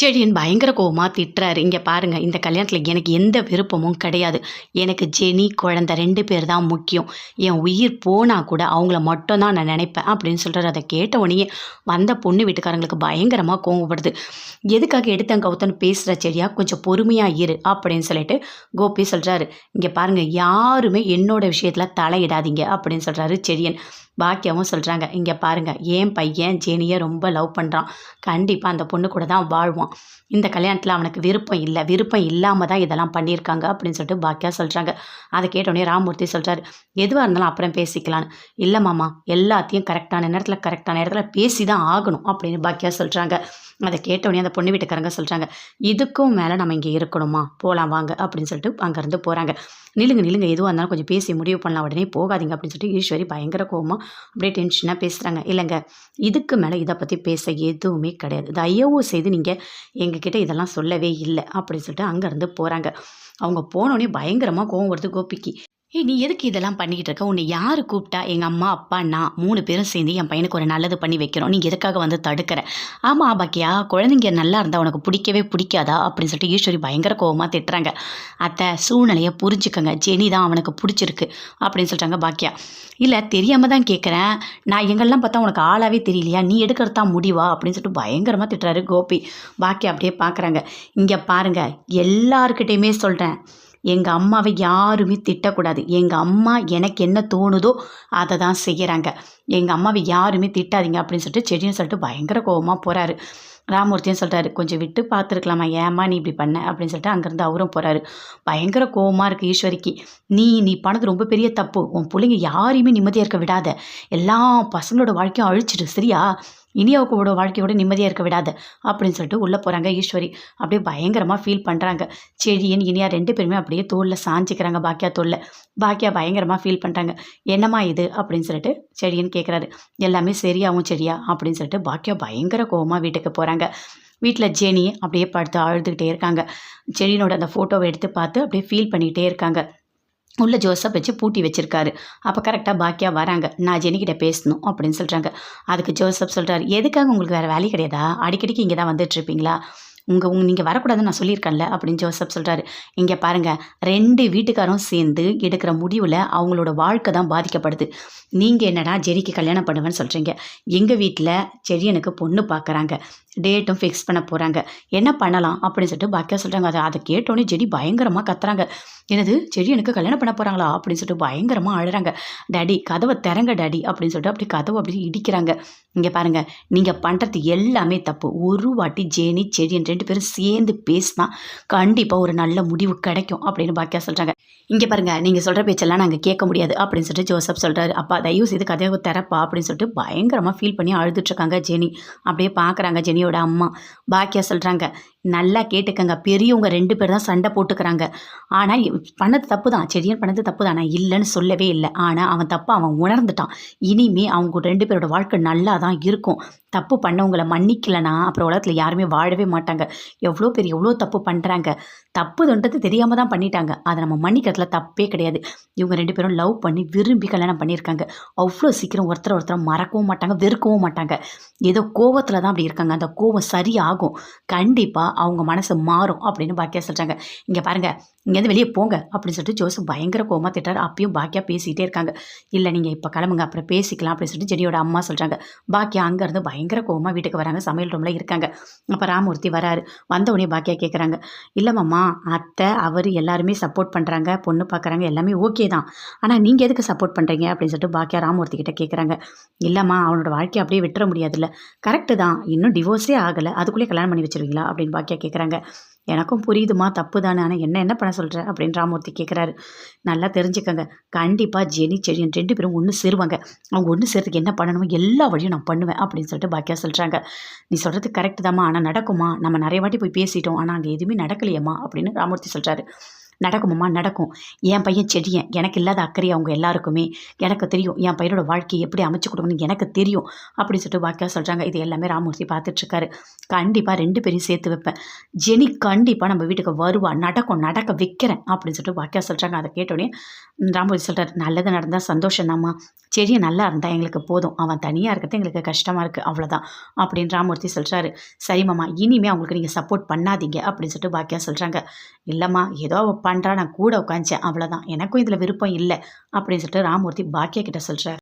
செடியன் பயங்கர கோவமாக திட்டுறாரு. இங்கே பாருங்கள் இந்த கல்யாணத்தில் எனக்கு எந்த விருப்பமும் கிடையாது. எனக்கு ஜெனி குழந்தை ரெண்டு பேர் தான் முக்கியம். என் உயிர் போனால் கூட அவங்கள மட்டும் தான் நான் நினைப்பேன் அப்படின்னு சொல்கிறார் அதை கேட்ட உடனே வந்த பொண்ணு வீட்டுக்காரங்களுக்கு பயங்கரமாக கோவப்படுது. எதுக்காக எடுத்தங்க கௌத்தன் பேசுகிற செடியாக கொஞ்சம் பொறுமையாக இரு அப்படின்னு சொல்லிட்டு கோபி சொல்கிறாரு இங்கே பாருங்கள் யாருமே என்னோட விஷயத்தில் தலையிடாதீங்க அப்படின்னு சொல்கிறாரு செடியன் பாக்கியாவும் சொல்கிறாங்க இங்கே பாருங்கள் ஏன் பையன் ஜேனியை ரொம்ப லவ் பண்ணுறான் கண்டிப்பாக அந்த பொண்ணு கூட தான் வாழ்வான். இந்த கல்யாணத்தில் அவனுக்கு விருப்பம் இல்லை. விருப்பம் இல்லாமல் தான் இதெல்லாம் பண்ணியிருக்காங்க அப்படின்னு சொல்லிட்டு பாக்கியா சொல்கிறாங்க அதை கேட்டோடனே ராமூர்த்தி சொல்கிறாரு எதுவாக இருந்தாலும் அப்புறம் பேசிக்கலான்னு இல்லை மாமா எல்லாத்தையும் கரெக்டான நேரத்தில் கரெக்டான இடத்துல பேசி தான் ஆகணும் அப்படின்னு பாக்கியா சொல்கிறாங்க அதை கேட்டோடனே அந்த பொண்ணு வீட்டுக்காரங்க சொல்கிறாங்க இதுக்கும் மேலே நம்ம இங்கே இருக்கணுமா? போகலாம் வாங்க அப்படின்னு சொல்லிட்டு அங்கேருந்து போகிறாங்க நிலுங்க நிலுங்க எதுவாக இருந்தாலும் கொஞ்சம் பேசி முடிவு பண்ணலாம். உடனே போகாதீங்க அப்படின்னு சொல்லிட்டு ஈஸ்வரி பயங்கர கோவமாக அப்படியே டென்ஷனாக பேசுகிறாங்க இல்லைங்க இதுக்கு மேலே இதை பற்றி பேச எதுவுமே கிடையாது. தயவு செய்து நீங்கள் எங்ககிட்ட இதெல்லாம் சொல்லவே இல்லை அப்படின்னு சொல்லிட்டு அங்கேருந்து போகிறாங்க அவங்க போனோடனே பயங்கரமாக கோவம் வருது கோபிக்கு. ஏய் நீ எதுக்கு இதெல்லாம் பண்ணிக்கிட்டு இருக்க? உன்னை யார் கூப்பிட்டா? எங்கள் அம்மா அப்பா நான் மூணு பேரும் சேர்ந்து என் பையனுக்கு ஒரு நல்லது பண்ணி வைக்கிறோம். நீ எதுக்காக வந்து தடுக்கிற? ஆமாம் பாக்கியா குழந்தைங்க நல்லா இருந்தால் உனக்கு பிடிக்கவே பிடிக்காதா? அப்படின்னு சொல்லிட்டு ஈஸ்வரி பயங்கர கோவமாக திட்டுறாங்க. அத்தை சூழ்நிலையை புரிஞ்சுக்கங்க. ஜெனி தான் அவனுக்கு பிடிச்சிருக்கு அப்படின்னு சொல்கிறாங்க பாக்கியா. இல்லை தெரியாமல் தான் கேட்குறேன் நான் எங்கெல்லாம் பார்த்தா உனக்கு ஆளாவே தெரியலையா? நீ எடுக்கிறது தான் முடிவா? அப்படின்னு சொல்லிட்டு பயங்கரமாக திட்டுறாரு கோபி. பாக்கியா அப்படியே பார்க்குறாங்க இங்கே பாருங்கள் எல்லாருக்கிட்டேயுமே சொல்கிறேன் எங்கள் அம்மாவை யாருமே திட்டக்கூடாது. எங்கள் அம்மா எனக்கு என்ன தோணுதோ அதை தான் செய்கிறாங்க எங்கள் அம்மாவை யாருமே திட்டாதீங்க அப்படின்னு சொல்லிட்டு செடின்னு சொல்லிட்டு பயங்கர கோவமாக போகிறாரு ராமூர்த்தியும் சொல்கிறாரு கொஞ்சம் விட்டு பார்த்துருக்கலாமா? ஏம்மா நீ இப்படி பண்ண? அப்படின்னு சொல்லிட்டு அங்கேருந்து அவரும் போகிறாரு பயங்கர கோவமாக இருக்குது ஈஸ்வரிக்கு. நீ நீ பண்ணது ரொம்ப பெரிய தப்பு. உன் பிள்ளைங்க யாரையுமே நிம்மதியாக இருக்க விடாத. எல்லா பசங்களோட வாழ்க்கையும் அழிச்சிடு சரியா? இனியாவுக்கோட வாழ்க்கையோட நிம்மதியாக இருக்க விடாத. அப்படின்னு சொல்லிட்டு உள்ளே போகிறாங்க ஈஸ்வரி. அப்படியே பயங்கரமாக ஃபீல் பண்ணுறாங்க செடியன் இனியா ரெண்டு பேருமே அப்படியே தோளில் சாஞ்சிக்கிறாங்க பாக்கியா தோளில் பாக்கியா பயங்கரமாக ஃபீல் பண்ணுறாங்க என்னம்மா இது? அப்படின்னு சொல்லிட்டு செடியன் கேட்குறாரு எல்லாமே சரியாகவும் செடியா அப்படின்னு சொல்லிட்டு பாக்கியா பயங்கர கோவமாக வீட்டுக்கு போகிறாங்க வீட்டில் ஜெனி அப்படியே படுத்து அழுதுகிட்டே இருக்காங்க. செடியினோட அந்த ஃபோட்டோவை எடுத்து பார்த்து அப்படியே ஃபீல் பண்ணிகிட்டே இருக்காங்க. உள்ள ஜோசப் வச்சு பூட்டி வச்சிருக்காரு. அப்போ கரெக்டாக பாக்கியா வராங்க. நான் ஜெனிக்கிட்ட பேசணும் அப்படின்னு சொல்கிறாங்க அதுக்கு ஜோசப் சொல்கிறார் எதுக்காக உங்களுக்கு வேறு வேலை கிடையாதா? அடிக்கடிக்கு இங்கே தான் வந்துட்டுருப்பீங்களா உங்கள் உங்க நீங்கள் வரக்கூடாதுன்னு நான் சொல்லியிருக்கேன்ல அப்படின்னு ஜோசப் சொல்கிறாரு இங்கே பாருங்கள் ரெண்டு வீட்டுக்காரும் சேர்ந்து எடுக்கிற முடிவில் அவங்களோட வாழ்க்கை தான் பாதிக்கப்படுது. நீங்கள் என்னடா ஜெரிக்கு கல்யாணம் பண்ணுவேன்னு சொல்கிறீங்க எங்கள் வீட்டில் செடியனுக்கு பொண்ணு பார்க்குறாங்க டேட்டும் ஃபிக்ஸ் பண்ண போகிறாங்க என்ன பண்ணலாம் அப்படின்னு சொல்லிட்டு பாக்கியா சொல்கிறாங்க அதை அதை கேட்டோன்னே செடி பயங்கரமாக கத்துறாங்க. என்னது செடி எனக்கு கல்யாணம் பண்ண போகிறாங்களா அப்படின்னு சொல்லிட்டு பயங்கரமாக அழுறாங்க. டேடி கதவை திறங்க டேடி அப்படின்னு சொல்லிட்டு அப்படி கதவை அப்படி இடிக்கிறாங்க. இங்கே பாருங்கள் நீங்கள் பண்ணுறது எல்லாமே தப்பு. ஒரு வாட்டி ஜேனி செடி ரெண்டு பேரும் சேர்ந்து பேசினா கண்டிப்பாக ஒரு நல்ல முடிவு கிடைக்கும் அப்படின்னு பாக்கியா சொல்கிறாங்க இங்கே பாருங்கள் நீங்கள் சொல்கிற பேச்செல்லாம் நாங்கள் கேட்க முடியாது அப்படின்னு சொல்லிட்டு ஜோசப் சொல்கிறாரு அப்பா தயவு செய்து கதையை திறப்பா அப்படின்னு சொல்லிட்டு பயங்கரமாக ஃபீல் பண்ணி அழுதுட்ருக்காங்க ஜெனி. அப்படியே பார்க்குறாங்க ஜெனியோட அம்மா. பாக்கியா சொல்கிறாங்க நல்லா கேட்டுக்கங்க பெரியவங்க ரெண்டு பேர் தான் சண்டை போட்டுக்கிறாங்க. ஆனால் பண்ணது தப்பு தான் செடியன் பண்ணது தப்பு தான் நான் இல்லைன்னு சொல்லவே இல்லை. ஆனால் அவன் தப்பு அவன் உணர்ந்துட்டான். இனிமே அவங்க ரெண்டு பேரோட வாழ்க்கை நல்லா தான் இருக்கும். தப்பு பண்ணவங்களை மன்னிக்கலைன்னா அப்புறம் உலகத்தில் யாருமே வாழவே மாட்டாங்க. எவ்வளோ பேர் எவ்வளோ தப்பு பண்ணுறாங்க தப்புதுன்றது தெரியாமல் தான் பண்ணிட்டாங்க. அதை நம்ம மன்னிக்கிறதுல தப்பே கிடையாது. இவங்க ரெண்டு பேரும் லவ் பண்ணி விரும்பி கல்யாணம் பண்ணியிருக்காங்க. அவ்வளோ சீக்கிரம் ஒருத்தர் ஒருத்தர் மறக்கவும் மாட்டாங்க வெறுக்கவும் மாட்டாங்க. ஏதோ கோவத்தில் தான் அப்படி இருக்காங்க. அந்த கோவம் சரியாகும். கண்டிப்பாக அவங்க மனசு மாறும் அப்படின்னு பாக்கியா சொல்கிறாங்க இங்கே பாருங்கள் இங்கேருந்து வெளியே போங்க அப்படின்னு சொல்லிட்டு ஜோசப் பயங்கர கோவமாக திட்டார். அப்பயும் பாக்கியா பேசிகிட்டே இருக்காங்க. இல்லை நீங்கள் இப்போ கிளம்புங்க. அப்புறம் பேசிக்கலாம். அப்படின்னு சொல்லிட்டு ஜெனியோட அம்மா சொல்கிறாங்க பாக்கியா அங்கேருந்து பயங்கர கோவமாக வீட்டுக்கு வராங்க. சமையல் ரூமில் இருக்காங்க. அப்போ ராமூர்த்தி வராரு. வந்தவுடனே பாக்கியா கேட்குறாங்க இல்லைம்மா அத்தை அவர் எல்லாருமே சப்போர்ட் பண்ணுறாங்க பொண்ணு பார்க்குறாங்க எல்லாமே ஓகே தான். ஆனால் நீங்கள் எதுக்கு சப்போர்ட் பண்ணுறீங்க அப்படின்னு சொல்லிட்டு பாக்கியா ராமூர்த்தி கிட்ட கேட்குறாங்க இல்லைம்மா அவனோட வாழ்க்கையை அப்படியே விட்டுற முடியாதுல்ல. கரெக்டு தான். இன்னும் டிவோர்ஸே ஆகலை. அதுக்குள்ளேயே கல்யாணம் பண்ணி வச்சுருவீங்களா? அப்படின்னு பாக்கியா கேட்குறாங்க எனக்கும் புரியுதுமா தப்பு தானே ஆனால் என்ன என்ன பண்ண சொல்கிற அப்படின்னு ராமூர்த்தி கேட்குறாரு நல்லா தெரிஞ்சுக்கங்க. கண்டிப்பாக ஜெனி செடியன் ரெண்டு பேரும் ஒன்று சேருவாங்க. அவங்க ஒன்று சேர்த்துக்கு என்ன பண்ணணுமோ எல்லா வழியும் நான் பண்ணுவேன் அப்படின்னு சொல்லிட்டு பாக்கியா சொல்கிறாங்க நீ சொல்கிறது கரெக்டு தாம்மா. ஆனால் நடக்குமா? நம்ம நிறைய வாட்டி போய் பேசிட்டோம். ஆனால் அங்கே எதுவுமே நடக்கலையம்மா அப்படின்னு ராமூர்த்தி சொல்கிறாரு நடக்குமாம்மா நடக்கும். என் பையன் செடியன். எனக்கு இல்லாத அக்கறை அவங்க எல்லாருக்குமே. எனக்கு தெரியும் என் பையனோட வாழ்க்கையை எப்படி அமைச்சு கொடுக்கணும்னு எனக்கு தெரியும் அப்படின்னு சொல்லிட்டு வாக்கியா சொல்கிறாங்க இது எல்லாமே ராமூர்த்தி பார்த்துட்ருக்காரு. கண்டிப்பாக ரெண்டு பேரையும் சேர்த்து வைப்பேன். ஜெனி கண்டிப்பாக நம்ம வீட்டுக்கு வருவா. நடக்கும் நடக்க வைக்கிறேன் அப்படின்னு சொல்லிட்டு வாக்கியா சொல்கிறாங்க அதை கேட்டோடனே ராமூர்த்தி சொல்கிறார் நல்லது நடந்தால் சந்தோஷம் தாம்மா செடி நல்லா இருந்தால் எங்களுக்கு போதும். அவன் தனியாக இருக்கிறது எங்களுக்கு கஷ்டமாக இருக்குது அவ்வளோதான் அப்படின்னு ராமூர்த்தி சொல்கிறாரு சரி மாமா இனிமேல் அவங்களுக்கு நீங்கள் சப்போர்ட் பண்ணாதீங்க அப்படின்னு சொல்லிட்டு பாக்கியா சொல்கிறாங்க இல்லைம்மா ஏதோ அவள் பண்ணுறா நான் கூட உட்காந்துச்சேன் அவ்வளோதான் எனக்கும் இதில் விருப்பம் இல்லை அப்படின்னு சொல்லிட்டு ராமூர்த்தி பாக்கியா கிட்ட சொல்கிறார்